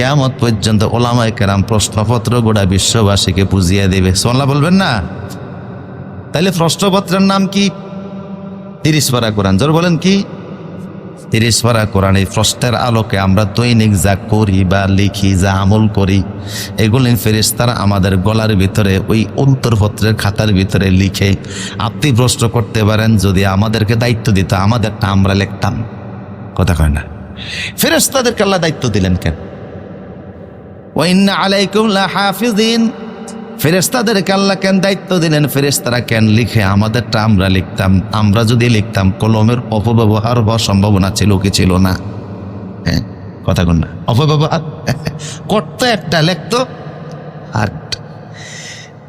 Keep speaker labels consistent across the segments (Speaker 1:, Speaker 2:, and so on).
Speaker 1: কেয়ামত পর্যন্ত ওলামায় কেরাম প্রশ্নপত্র গোটা বিশ্ববাসীকে পুজিয়ে দেবে। সোনলা বলবেন না? তাইলে প্রশ্নপত্রের নাম কি? তিরিশ পারা কোরআন। জোর বলেন কি? তিরিশ পারা কোরআন। এই প্রশ্নের আলোকে আমরা দৈনিক যা করি বা লিখি, যা আমল করি এগুলি ফেরিস্তারা আমাদের গলার ভিতরে, ওই অন্তর্পত্রের খাতার ভিতরে লিখে আপনি প্রশ্ন করতে পারেন, যদি আমাদেরকে দায়িত্ব দিত, আমাদেরটা আমরা লিখতাম। কথা কয় না। ফেরেস্তাদেরকে আল্লাহ দায়িত্ব দিলেন কেন? ওয়াইন্না আলাইকুম লাহাফিজিন ফেরেস্তাদেরকে আল্লাহ কেন দায়িত্ব দিলেন? ফেরেস্তারা কেন লিখে? আমাদেরটা আমরা লিখতাম। আমরা যদি লিখতাম, কলমের অপব্যবহার হওয়ার সম্ভাবনা ছিল কি ছিল না? হ্যাঁ কথা না। অপব্যবহার? করতো একটা লেখতো। আর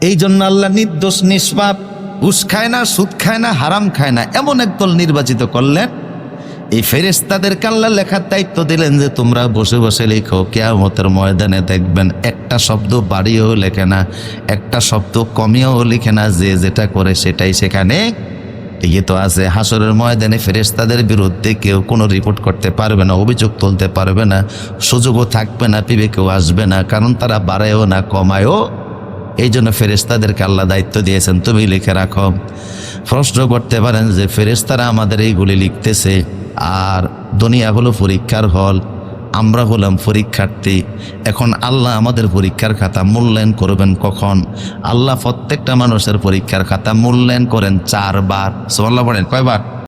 Speaker 1: এই জন্য আল্লাহ নির্দোষ, নিষ্পাপ, ঘুষ খায় না, সুদ খায় না, হারাম খায় না। এমন একদল নির্বাচিত করলেন। এই ফেরেস্তাদের কাল্লা লেখার দায়িত্ব দিলেন যে তোমরা বসে বসে লেখো, কেয়ামতের ময়দানে দেখবেন একটা শব্দ বাড়িয়েও লেখে না, একটা শব্দ কমিয়েও লিখে না, যে যেটা করে সেটাই সেখানে। ঠিকই তো আছে হাসরের ময়দানে ফেরেস্তাদের বিরুদ্ধে কেউ কোনো রিপোর্ট করতে পারবে না, অভিযোগ তুলতে পারবে না, সুযোগও থাকবে না বিবেকেও আসবে না, কারণ তারা বাড়ায়ও না, কমায়ও। এই জন্য ফেরেস্তাদেরকে আল্লাহ দায়িত্ব দিয়েছেন, তুমি লিখে রাখো। প্রশ্ন করতে পারেন যে ফেরেস্তারা আমাদের এইগুলি লিখতেছে আর দুনিয়া হলো পরীক্ষার হল, আমরা হলাম পরীক্ষার্থী। এখন আল্লাহ আমাদের পরীক্ষার খাতা মূল্যায়ন করবেন কখন? আল্লাহ প্রত্যেকটা মানুষের পরীক্ষার খাতা মূল্যায়ন করেন চারবার। সোল্লা বলেন, কয়বার?